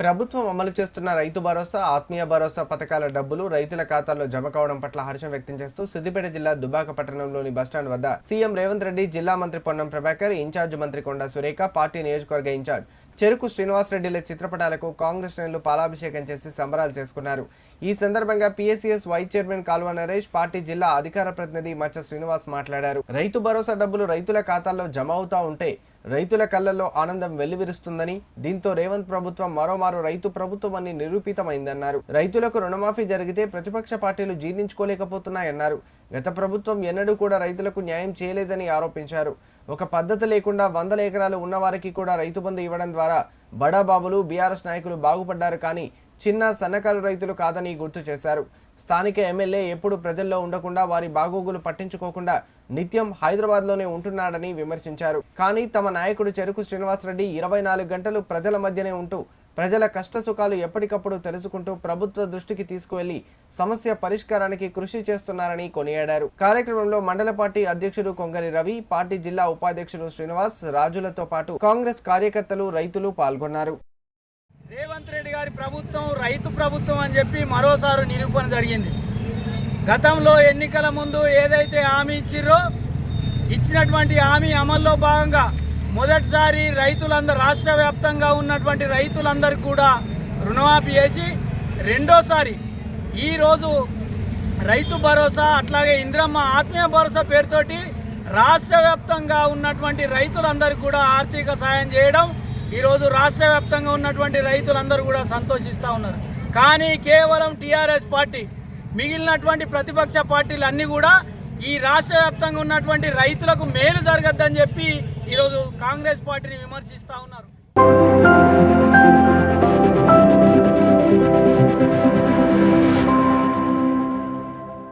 ప్రభుత్వం అమలు చేస్తున్న రైతు భరోసా ఆత్మీయ భరోసా పథకాల డబ్బులు రైతుల ఖాతాల్లో జమ కావడం పట్ల హర్షం వ్యక్తం చేస్తూ సిద్దిపేట జిల్లా దుబాక పట్టణంలోని బస్టాండ్ వద్ద సీఎం రేవంత్ రెడ్డి జిల్లా మంత్రి పొన్నం ప్రభాకర్ ఇన్ఛార్జ్ మంత్రి కొండ సురేఖ పార్టీ నియోజకవర్గ ఇన్ఛార్జ్ చెరుకు శ్రీనివాసరెడ్డిల చిత్రపటాలకు కాంగ్రెస్ శ్రేణులు పాలాభిషేకం చేసి సంబరాలు చేసుకున్నారు. ఈ సందర్భంగా PSCS vice chairman Kalva Naresh party జిల్లా అధికార ప్రతినిధి మచ్చ శ్రీనివాస్ మాట్లాడారు. రైతు భరోసా డబ్బులు రైతుల ఖాతాల్లో జమ అవుతా ఉంటే రైతుల కళ్ళల్లో ఆనందం వెల్లివిరుస్తుందని దీంతో రేవంత్ ప్రభుత్వం మరోమారు రైతు ప్రభుత్వం అని నిరూపితమైందన్నారు. రైతులకు రుణమాఫీ జరిగితే ప్రతిపక్ష పార్టీలు జీర్ణించుకోలేకపోతున్నాయన్నారు. గత ప్రభుత్వం ఎన్నడూ కూడా రైతులకు న్యాయం చేయలేదని ఆరోపించారు. ఒక పద్ధతి లేకుండా వందల ఎకరాలు ఉన్నవారికి కూడా రైతు బంధు ఇవ్వడం ద్వారా బడాబాబులు బీఆర్ఎస్ నాయకులు బాగుపడ్డారు కానీ చిన్న సన్నకారు రైతులు కాదని గుర్తు చేశారు. స్థానిక ఎమ్మెల్యే ఎప్పుడు ప్రజల్లో ఉండకుండా వారి బాగోగులు పట్టించుకోకుండా నిత్యం హైదరాబాద్లోనే ఉంటున్నాడని విమర్శించారు. కానీ తమ నాయకుడు చెరుకు శ్రీనివాసరెడ్డి ఇరవై నాలుగు గంటలు ప్రజల మధ్యనే ఉంటూ ప్రజల కష్టసుఖాలు ఎప్పటికప్పుడు తెలుసుకుంటూ ప్రభుత్వ దృష్టికి తీసుకువెళ్ళి సమస్య పరిష్కారానికి కృషి చేస్తున్నారని కొనియాడారు. కార్యక్రమంలో మండల పార్టీ అధ్యక్షుడు కొంగరి రవి పార్టీ జిల్లా ఉపాధ్యక్షుడు శ్రీనివాస్ రాజులతో పాటు కాంగ్రెస్ కార్యకర్తలు రైతులు పాల్గొన్నారు. రేవంత్ రెడ్డి గారి ప్రభుత్వం రైతు ప్రభుత్వం అని చెప్పి మరోసారి నిరూపణ జరిగింది. గతంలో ఎన్నికల ముందు ఏదైతే హామీ ఇచ్చిర్రో ఇచ్చినటువంటి హామీ అమల్లో భాగంగా మొదటిసారి రైతులందరూ రాష్ట్ర వ్యాప్తంగా ఉన్నటువంటి రైతులందరూ కూడా రుణమాఫీ చేసి రెండోసారి ఈరోజు రైతు భరోసా అట్లాగే ఇంద్రమ్మ ఆత్మీయ భరోసా పేరుతోటి రాష్ట్ర వ్యాప్తంగా ఉన్నటువంటి రైతులందరికీ కూడా ఆర్థిక సాయం చేయడం ఈరోజు రాష్ట్ర వ్యాప్తంగా ఉన్నటువంటి రైతులందరూ కూడా సంతోషిస్తూ ఉన్నారు. కానీ కేవలం టీఆర్ఎస్ పార్టీ మిగిలినటువంటి ప్రతిపక్ష పార్టీలు అన్నీ కూడా ఈ రాష్ట్ర వ్యాప్తంగా ఉన్నటువంటి రైతులకు మేలు జరగద్దని చెప్పి ఈరోజు కాంగ్రెస్ పార్టీని విమర్శిస్తూ ఉన్నారు.